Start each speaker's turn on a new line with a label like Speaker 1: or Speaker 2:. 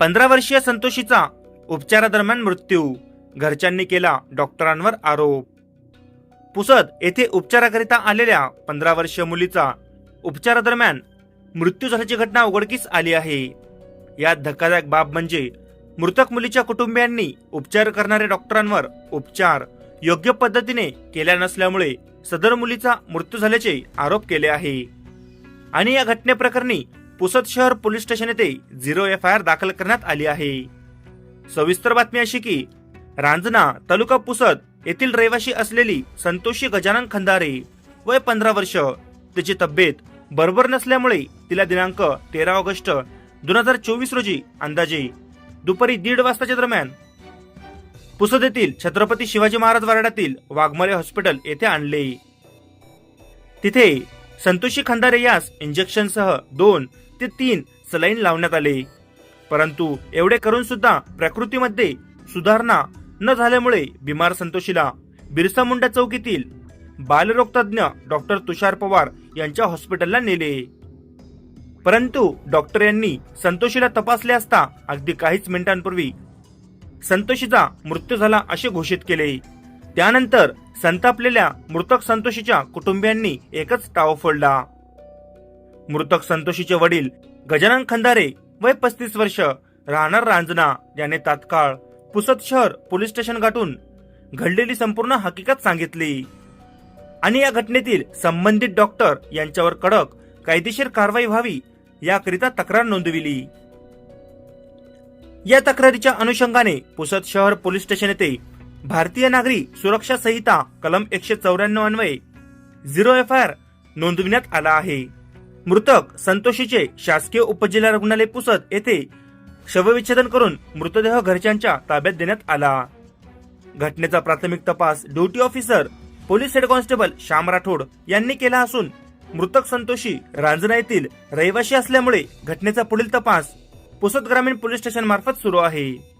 Speaker 1: पंधरा वर्षीय संतोषीचा उपचारादरम्यान मृत्यू. घरच्यांनी केला डॉक्टरांवर आरोप. पुसद येथे उपचाराकरिता आलेल्या पंधरा वर्षीय मुलीचा उपचारादरम्यान मृत्यू झाल्याची घटना उघडकीस आली आहे. यात धक्कादायक बाब म्हणजे मृतक मुलीच्या कुटुंबियांनी उपचार करणाऱ्या डॉक्टरांवर उपचार योग्य पद्धतीने केल्या नसल्यामुळे सदर मुलीचा मृत्यू झाल्याचे आरोप केले आहे. आणि या घटनेप्रकरणी पुसद शहर पोलीस स्टेशन येथे झिरो एफ आय आर दाखल करण्यात आली आहे. सविस्तर बातमी अशी की रांजना तालुका पुसद येथील रहिवाशी असलेली संतोषी गजानन खंदारे वय पंधरा वर्ष. तिची तब्येत बरोबर नसल्यामुळे तिला दिनांक तेरा ऑगस्ट दोन हजार चोवीस रोजी अंदाजे दुपारी दीड वाजताच्या दरम्यान पुसद येथील छत्रपती शिवाजी महाराज वार्डातील वाघमारे हॉस्पिटल येथे आणले. तिथे संतोषी खंदारे यास इंजेक्शनसह दोन ते तीन सलाईन लावण्यात आले. परंतु एवढे करून सुद्धा प्रकृतीमध्ये सुधारणा न झाल्यामुळे बिमार संतोषीला बिरसा मुंडा चौकीतील बालरोग तज्ज्ञ डॉक्टर तुषार पवार यांच्या हॉस्पिटलला नेले. परंतु डॉक्टर यांनी संतोषीला तपासले असता अगदी काहीच मिनिटांपूर्वी संतोषीचा मृत्यू झाला असे घोषित केले. त्यानंतर संतापलेल्या मृतक संतोषीच्या कुटुंबियांनी एकच टाव फोडला. मृतक संतोषीचे वडील गजानन खंदारे वय पस्तीस वर्ष राहणार रांजना याने तात्काळ पुसद शहर पोलीस स्टेशन गाठून घडलेली संपूर्ण हकीकत सांगितली. आणि या घटनेतील संबंधित डॉक्टर यांच्यावर कडक कायदेशीर कारवाई व्हावी याकरिता तक्रार नोंदविली. या तक्रारीच्या अनुषंगाने पुसद शहर पोलीस स्टेशन येथे भारतीय नागरी सुरक्षा संहिता कलम एकशे चौऱ्याण्णव अन्वये झिरो एफ आय आर नोंदविण्यात आला आहे. मृतक संतोषीचे शासकीय उपजिल्हा रुग्णालय पुसद येथे शवविच्छेदन करून मृतदेह घरच्यांच्या ताब्यात देण्यात आला. घटनेचा प्राथमिक तपास duty officer police head constable Shyam Rathod यांनी केला असून मृतक संतोषी रांजना येथील रहिवाशी असल्यामुळे घटनेचा पुढील तपास पुसद ग्रामीण पोलीस स्टेशन मार्फत सुरू आहे.